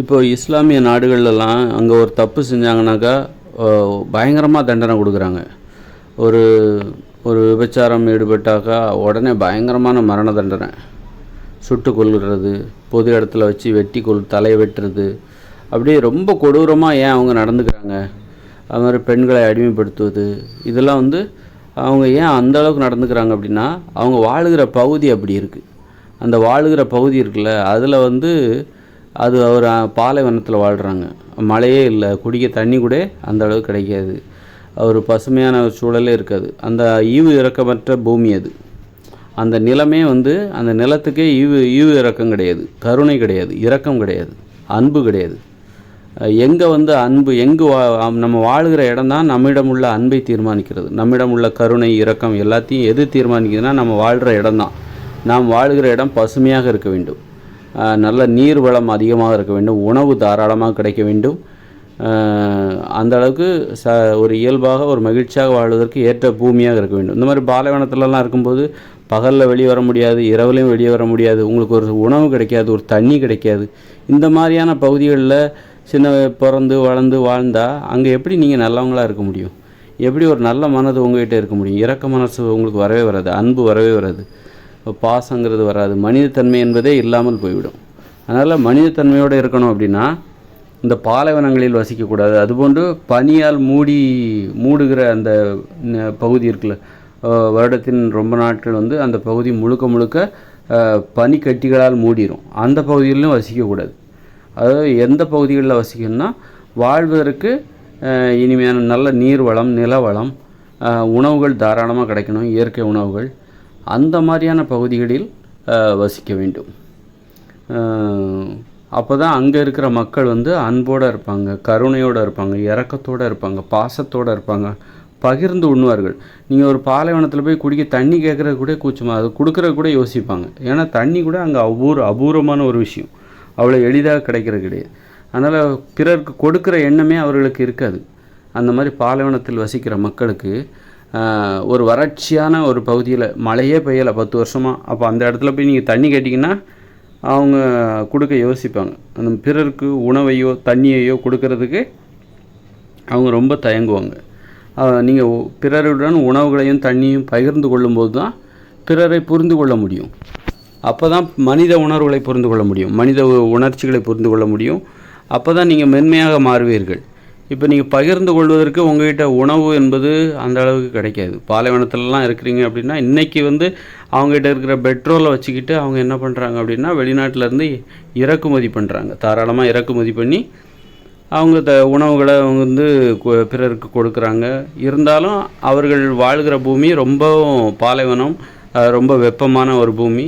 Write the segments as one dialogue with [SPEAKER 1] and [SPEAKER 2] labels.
[SPEAKER 1] இப்போ இஸ்லாமிய நாடுகள்லாம் அங்கே ஒரு தப்பு செஞ்சாங்கனாக்கா பயங்கரமாக தண்டனை கொடுக்குறாங்க. ஒரு ஒரு விபச்சாரம் ஈடுபட்டாக்கா உடனே பயங்கரமான மரண தண்டனை. சுட்டு கொள்கிறது பொது இடத்துல வச்சு வெட்டி கொல் தலையை வெட்டுறது. அப்படியே ரொம்ப கொடூரமாக ஏன் அவங்க நடந்துக்கிறாங்க? அது மாதிரி பெண்களை அடிமைப்படுத்துவது. இதெல்லாம் வந்து அவங்க ஏன் அந்த அளவுக்கு நடந்துக்கிறாங்க அப்படின்னா அவங்க வாழுகிற பகுதி அப்படி இருக்குது அந்த வாழுகிற பகுதி இருக்குல்ல அதில் வந்து அது ஒரு பாலைவனத்தில் வாழ்கிறாங்க மழையே இல்லை குடிக்க தண்ணி கூட அந்த அளவுக்கு கிடைக்காது. ஒரு பசுமையான ஒரு சூழலே இருக்காது. அந்த ஈவு இறக்கமற்ற பூமி அது. அந்த நிலமே வந்து அந்த நிலத்துக்கே ஈவு ஈவு இறக்கம் கிடையாது. கருணை கிடையாது. இரக்கம் கிடையாது. அன்பு கிடையாது. எங்கே வந்து அன்பு எங்கு வா நம்ம வாழுகிற இடம் தான் நம்மிடம் உள்ள அன்பை தீர்மானிக்கிறது. நம்மிடம் உள்ள கருணை இரக்கம் எல்லாத்தையும் எது தீர்மானிக்குதுன்னா நம்ம வாழ்கிற இடம் தான் நாம் வாழ்கிற இடம் பசுமையாக இருக்க வேண்டும். நல்ல நீர் வளம் அதிகமாக இருக்க வேண்டும் உணவு தாராளமாக கிடைக்க வேண்டும். அந்த அளவுக்கு ச ஒரு இயல்பாக ஒரு மகிழ்ச்சியாக வாழ்வதற்கு ஏற்ற பூமியாக இருக்க வேண்டும். இந்த மாதிரி பாலைவனத்துலலாம் இருக்கும்போது பகலில் வெளியே வர முடியாது இரவுலையும் வெளியே வர முடியாது உங்களுக்கு ஒரு உணவு கிடைக்காது ஒரு தண்ணி கிடைக்காது. இந்த மாதிரியான பகுதிகளில் சின்ன பிறந்து வளர்ந்து வாழ்ந்தால் அங்கே எப்படி நீங்கள் நல்லவங்களாக இருக்க முடியும்? எப்படி ஒரு நல்ல மனது உங்ககிட்ட இருக்க முடியும்? இரக்க மனசு உங்களுக்கு வரவே வராது அன்பு வரவே வராது. பாசங்கிறது வராது. மனிதத்தன்மை என்பதே இல்லாமல் போய்விடும். அதனால் மனிதத்தன்மையோடு இருக்கணும் அப்படின்னா இந்த பாலைவனங்களில் வசிக்கக்கூடாது. அதுபோன்று பனியால் மூடி மூடுகிற அந்த ந- பகுதி இருக்குல்ல வருடத்தின் ரொம்ப நாட்கள் வந்து அந்த பகுதி முழுக்க முழுக்க பனிக்கட்டிகளால் மூடிடும் அந்த பகுதிகளிலும் வசிக்கக்கூடாது. அதாவது எந்த பகுதிகளில் வசிக்கணும்னா வாழ்வதற்கு இனிமையான நல்ல நீர் வளம் நில வளம் உணவுகள் தாராளமாக கிடைக்கணும். இயற்கை உணவுகள். அந்த மாதிரியான பகுதிகளில் வசிக்க வேண்டும். அப்போ தான் அங்கே இருக்கிற மக்கள் வந்து அன்போடு இருப்பாங்க கருணையோடு இருப்பாங்க இறக்கத்தோடு இருப்பாங்க பாசத்தோடு இருப்பாங்க பகிர்ந்து உண்ணுவார்கள். நீங்கள் ஒரு பாலைவனத்தில் போய் குடிக்க தண்ணி கேட்குறது கூட கூச்சமாக அது கொடுக்குறது கூட யோசிப்பாங்க. ஏன்னா தண்ணி கூட அங்கே அபூர் அபூர்வமான ஒரு விஷயம். அவ்வளோ எளிதாக கிடைக்கிறது கிடையாது. அதனால் பிறருக்கு கொடுக்குற எண்ணமே அவர்களுக்கு இருக்காது. அந்த மாதிரி பாலைவனத்தில் வசிக்கிற மக்களுக்கு ஒரு வறட்சியான ஒரு பகுதியில் மழையே பெய்யலை பத்து வருஷமாக அப்போ அந்த இடத்துல போய் நீங்கள் தண்ணி கேட்டிங்கன்னா அவங்க கொடுக்க யோசிப்பாங்க. அந்த பிறருக்கு உணவையோ தண்ணியையோ கொடுக்கறதுக்கு அவங்க ரொம்ப தயங்குவாங்க. நீங்கள் பிறருடன் உணவுகளையும் தண்ணியும் பகிர்ந்து கொள்ளும்போது தான் பிறரை புரிந்து கொள்ள முடியும். அப்போ தான் மனித உணர்வுகளை புரிந்து கொள்ள முடியும். மனித உணர்ச்சிகளை புரிந்து கொள்ள முடியும். அப்போ தான் நீங்கள் மென்மையாக மாறுவீர்கள். இப்போ நீங்கள் பகிர்ந்து கொள்வதற்கு உங்ககிட்ட உணவு என்பது அந்த அளவுக்கு கிடைக்காது. பாலைவனத்துலலாம் இருக்கிறீங்க அப்படின்னா இன்றைக்கி வந்து அவங்ககிட்ட இருக்கிற பெட்ரோலை வச்சுக்கிட்டு அவங்க என்ன பண்ணுறாங்க அப்படின்னா வெளிநாட்டிலேருந்து இறக்குமதி பண்ணுறாங்க தாராளமாக இறக்குமதி பண்ணி அவங்க த உணவுகளை அவங்க வந்து கு- பிறருக்கு கொடுக்குறாங்க. இருந்தாலும் அவர்கள் வாழ்கிற பூமி ரொம்பவும் பாலைவனம் ரொம்ப வெப்பமான ஒரு பூமி.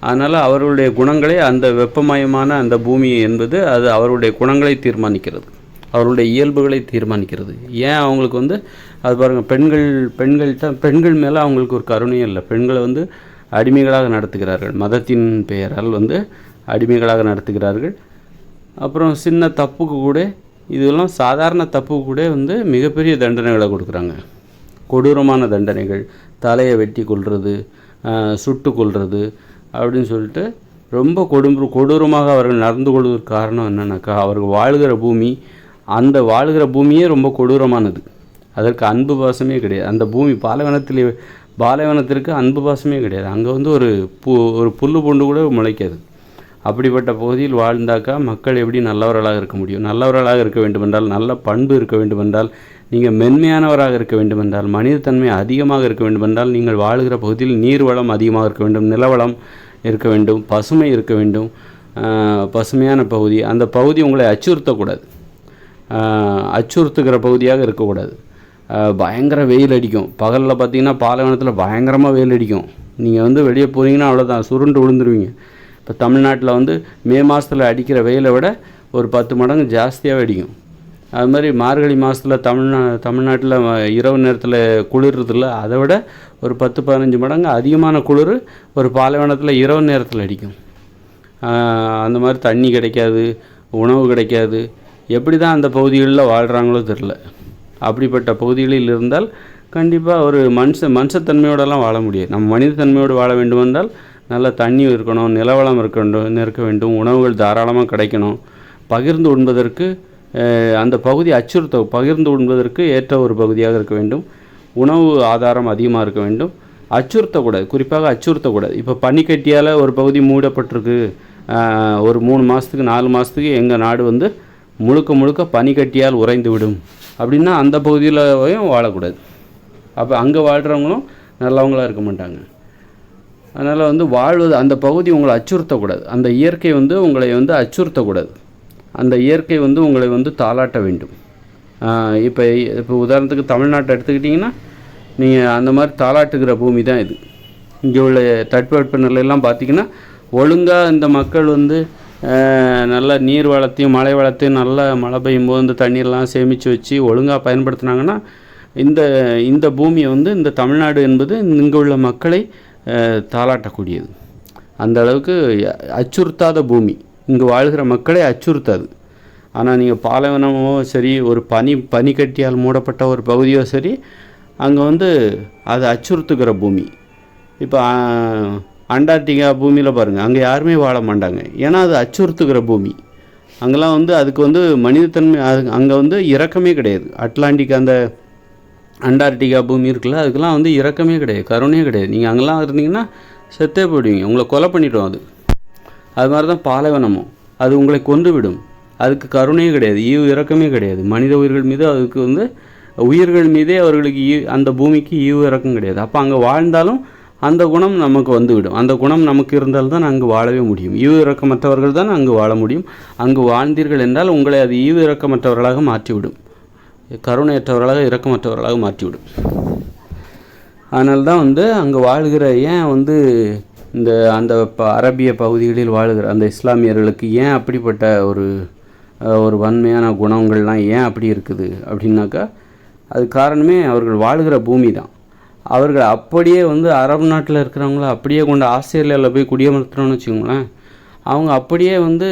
[SPEAKER 1] அதனால் அவர்களுடைய குணங்களே அந்த வெப்பமயமான அந்த பூமி என்பது அது அவருடைய குணங்களை தீர்மானிக்கிறது. அவர்களுடைய இயல்புகளை தீர்மானிக்கிறது. ஏன் அவங்களுக்கு வந்து அது பாருங்கள் பெண்கள் பெண்கள்கிட்ட பெண்கள் மேலே அவங்களுக்கு ஒரு கருணையும் இல்லை. பெண்களை வந்து அடிமைகளாக நடத்துகிறார்கள். மதத்தின் பெயரால் வந்து அடிமைகளாக நடத்துகிறார்கள். அப்புறம் சின்ன தப்புக்கு கூட இதெல்லாம் சாதாரண தப்புக்கு கூட வந்து மிகப்பெரிய தண்டனைகளை கொடுக்குறாங்க. கொடூரமான தண்டனைகள். தலையை வெட்டி கொள்வது சுட்டு கொள்வது அப்படின்னு சொல்லிட்டு ரொம்ப கொடும் கொடூரமாக அவர்கள் நடந்து கொள்வதற்கு காரணம் என்னன்னாக்கா அவர்கள் வாழ்கிற பூமி அந்த வாழ்கிற பூமியே ரொம்ப கொடூரமானது. அதற்கு அன்பு பாசமே கிடையாது. அந்த பூமி பாலைவனத்தில் பாலைவனத்திற்கு அன்பு பாசமே கிடையாது. அங்கே வந்து ஒரு பூ ஒரு புல் பூண்டு கூட முளைக்காது. அப்படிப்பட்ட பகுதியில் வாழ்ந்தாக்கா மக்கள் எப்படி நல்லவர்களாக இருக்க முடியும்? நல்லவர்களாக இருக்க வேண்டுமென்றால் நல்ல பண்பு இருக்க வேண்டுமென்றால் நீங்கள் மென்மையானவராக இருக்க வேண்டுமென்றால் மனிதத்தன்மை அதிகமாக இருக்க வேண்டுமென்றால் நீங்கள் வாழுகிற பகுதியில் நீர் வளம் அதிகமாக இருக்க வேண்டும் நிலவளம் இருக்க வேண்டும் பசுமை இருக்க வேண்டும். பசுமையான பகுதி. அந்த பகுதி உங்களை அச்சுறுத்தக்கூடாது. அச்சுறுத்துகிற பகுதியாக இருக்கக்கூடாது. பயங்கர வெயில் அடிக்கும். பகலில் பார்த்தீங்கன்னா பாலைவனத்தில் பயங்கரமாக வெயில் அடிக்கும். நீங்கள் வந்து வெளியே போனீங்கன்னா அவ்வளோதான் சுருண்டு விழுந்துருவீங்க. இப்போ தமிழ்நாட்டில் வந்து மே மாதத்தில் அடிக்கிற வெயிலை விட ஒரு பத்து மடங்கு ஜாஸ்தியாகவே அடிக்கும். அது மாதிரி மார்கழி மாதத்தில் தமிழ்நா தமிழ்நாட்டில் இரவு நேரத்தில் குளிர்றதில்ல அதை விட ஒரு பத்து பதினஞ்சு மடங்கு அதிகமான குளிர் ஒரு பாலைவனத்தில் இரவு நேரத்தில் அடிக்கும். அந்த மாதிரி தண்ணி கிடைக்காது உணவு கிடைக்காது எப்படி தான் அந்த பகுதிகளில் வாழ்கிறாங்களோ தெரில அப்படிப்பட்ட பகுதிகளில் இருந்தால் கண்டிப்பாக ஒரு மனுஷ மனுஷத்தன்மையோடலாம் வாழ முடியாது. நம்ம மனிதத்தன்மையோடு வாழ வேண்டுமென்றால் நல்ல தண்ணி இருக்கணும் நிலவளம் இருக்க வேண்டும் இருக்க வேண்டும் உணவுகள் தாராளமாக கிடைக்கணும். பகிர்ந்து உண்பதற்கு அந்த பகுதி அச்சுறுத்த பகிர்ந்து உண்பதற்கு ஏற்ற ஒரு பகுதியாக இருக்க வேண்டும். உணவு ஆதாரம் அதிகமாக இருக்க வேண்டும். அச்சுறுத்தக்கூடாது குறிப்பாக அச்சுறுத்தக்கூடாது. இப்போ பனிக்கட்டியால் ஒரு பகுதி மூடப்பட்டிருக்கு. ஒரு மூணு மாதத்துக்கு நாலு மாதத்துக்கு எங்கள் நாடு வந்து முழுக்க முழுக்க பனிக்கட்டியால் உறைந்து விடும். அப்படின்னா அந்த பகுதியிலையும் வாழக்கூடாது. அப்போ அங்கே வாழ்கிறவங்களும் நல்லவங்களாக இருக்க மாட்டாங்க. அதனால் வந்து வாழ்வது அந்த பகுதி உங்களை அச்சுறுத்தக்கூடாது. அந்த இயற்கை வந்து உங்களை வந்து அச்சுறுத்தக்கூடாது. அந்த இயற்கை வந்து உங்களை வந்து தாளாட்ட வேண்டும். இப்போ இப்போ உதாரணத்துக்கு தமிழ்நாட்டை எடுத்துக்கிட்டிங்கன்னா நீங்கள் அந்த மாதிரி தாளாட்டுகிற பூமி தான் இது. இங்கே உள்ள தட்பவெட்ப நிலையெல்லாம் பார்த்தீங்கன்னா ஒழுங்காக இந்த மக்கள் வந்து நல்ல நீர் வளத்தையும் மழை வளத்தையும் நல்லா மழை பெய்யும் போது இந்த தண்ணீர்லாம் சேமித்து வச்சு ஒழுங்காக பயன்படுத்துனாங்கன்னா இந்த இந்த பூமியை வந்து இந்த தமிழ்நாடு என்பது இங்கே உள்ள மக்களை தாளாட்டக்கூடியது. அந்த அளவுக்கு அச்சுறுத்தாத பூமி. இங்கே வாழ்கிற மக்களை அச்சுறுத்தாது. ஆனால் நீங்கள் பாலைவனமோ சரி ஒரு பனி பனிக்கட்டியால் மூடப்பட்ட ஒரு பகுதியோ சரி அங்கே வந்து அது அச்சுறுத்துகிற பூமி. இப்போ அண்டார்டிகா பூமியில் பாருங்கள் அங்கே யாருமே வாழ மாட்டாங்க. ஏன்னா அது அச்சுறுத்துகிற பூமி. அங்கெல்லாம் வந்து அதுக்கு வந்து மனிதத்தன்மை அது அங்கே வந்து இறக்கமே கிடையாது. அட்லாண்டிக் அந்த அண்டார்டிகா பூமி இருக்குல்ல அதுக்கெல்லாம் வந்து இறக்கமே கிடையாது. கருணையே கிடையாது. நீங்கள் அங்கெல்லாம் இருந்தீங்கன்னா செத்தே போயிடுவீங்க. உங்களை கொலை பண்ணிவிடும் அது. அது மாதிரி தான் பாலைவனமும். அது உங்களை கொன்று விடும் அதுக்கு கருணையே கிடையாது. ஈவு இறக்கமே கிடையாது. மனித உயிர்கள் மீது அதுக்கு வந்து உயிர்கள் மீதே அவர்களுக்கு ஈ அந்த பூமிக்கு ஈவு இறக்கம் கிடையாது. அப்போ அங்கே வாழ்ந்தாலும் அந்த குணம் நமக்கு வந்துவிடும். அந்த குணம் நமக்கு இருந்தால் தான் அங்கு வாழவே முடியும். ஈவிரக்கமற்றவர்கள் தான் அங்கு வாழ முடியும். அங்கு வாழ்ந்தீர்கள் என்றால் உங்களை அது ஈவிரக்கமற்றவர்களாக மாற்றிவிடும். கருணையற்றவர்களாக இரக்கமற்றவர்களாக மாற்றிவிடும். அதனால தான் வந்து அங்கே வாழ்கிற ஏன் வந்து இந்த அந்த ப அரபிய பகுதிகளில் வாழுகிற அந்த இஸ்லாமியர்களுக்கு ஏன் அப்படிப்பட்ட ஒரு ஒரு வன்மையான குணங்கள்லாம் ஏன் அப்படி இருக்குது அப்படின்னாக்கா அது காரணமே அவர்கள் வாழுகிற பூமி தான் அவர்கள் அப்படியே வந்து அரபு நாட்டில் இருக்கிறவங்கள அப்படியே கொண்டு ஆஸ்திரேலியாவில் போய் குடியமர்த்தணும்னு வச்சுக்கோங்களேன். அவங்க அப்படியே வந்து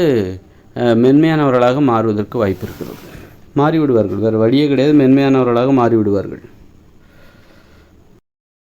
[SPEAKER 1] மென்மையானவர்களாக மாறுவதற்கு வாய்ப்பு இருக்கிறது. மாறிவிடுவார்கள். வேறு வழியே கிடையாது. மென்மையானவர்களாக மாறிவிடுவார்கள்.